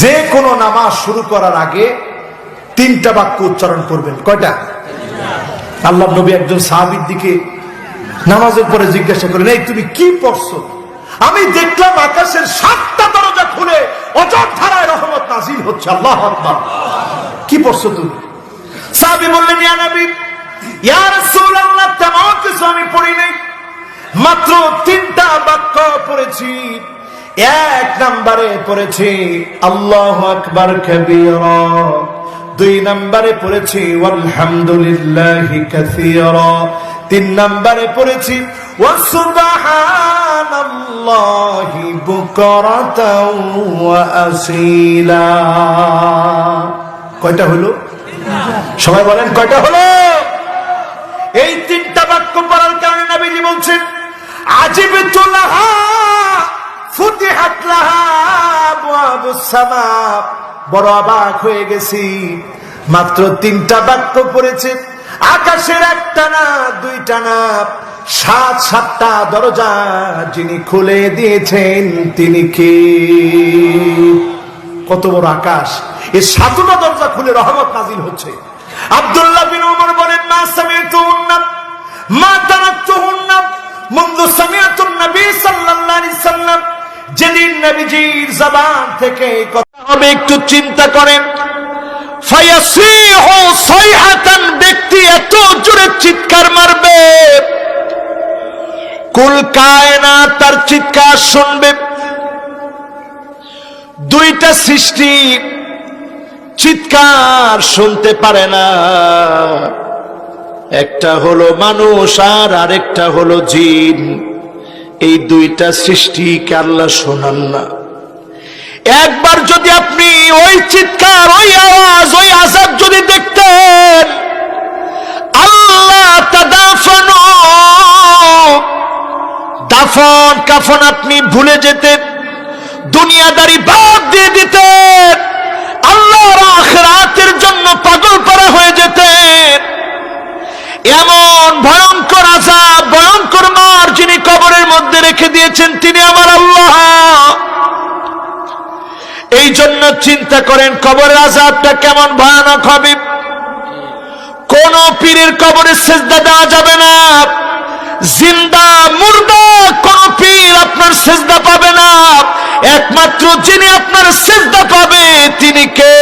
যে কোনো নামাজ শুরু করার আগে তিনটা বাক্য উচ্চারণ করবেন। কয়টা? আল্লাহ নবী একজন সাহাবির দিকে নামাজের পরে জিজ্ঞাসা করেন এই তুমি কি পড়ছো? আমি দেখলাম আকাশের সাতটা দরজা খুলে অজর রহমত নাজিল হচ্ছে। আল্লাহ কি পড়ছো তুমি? সাহাবি বললেন, ইয়া নবী তেমন কিছু আমি পড়ি নাই। মাত্র তিনটা বাক্য পড়েছি। এক নম্বরে পড়েছি, আল্লাহ আকবার কবিরা। দুই নম্বরে পড়েছি আলহামদুলিল্লাহ কাসীরা। তিন নম্বরে পড়েছি ওয়াসুবহানাল্লাহি বুকরাতাও ওয়া আসীলা। কয়টা হলো? সবাই বলেন কয়টা হলো? এই তিনটা বড় অবাক হয়ে গেছি। মাত্র তিনটা বাক্য পড়েছে। আকাশের একটা না, দুইটা না। সাত, সাতটা দরজা যিনি খুলে দিয়েছেন, তিনি কত বড় আকাশ। এ সাতটা দরজা খুলে রহমত নাজিল হচ্ছে। আব্দুল্লাহ বিন বলেন, মা সামিয়াতু উন্নাব মা নবী সাল্লাল্লাহু আলাইহি যেদিন নবীজির জবান থেকে কথা হবে, একটু চিন্তা করেন। ব্যক্তি এত জোরে চিৎকার মারবে। কুল কায়নাত, তার চিৎকার শুনবে। দুইটা সৃষ্টি চিৎকার শুনতে পারে না। একটা হলো মানুষ আর আরেকটা হলো জিন। এই দুইটা সৃষ্টিকে আল্লাহ শোনান না। একবার যদি আপনি ওই চিৎকার, ওই আওয়াজ, ওই আজাব যদি দেখতেন, আল্লাহ দাফন দাফন কাফন আপনি ভুলে যেতেন, দুনিয়াদারি বাদ দিয়ে দিতেন। দিয়েছেন তিনি আমার আল্লাহ। এই জন্য চিন্তা করেন, কবরের আজাবটা কেমন ভয়ানক হবে? কোন পীরের কবরে সেজদা দেওয়া যাবে না। জিন্দা, মুর্দা, কোন পীর আপনার সেজদা পাবে না। একমাত্র যিনি আপনার সেজদা পাবে, তিনি কে?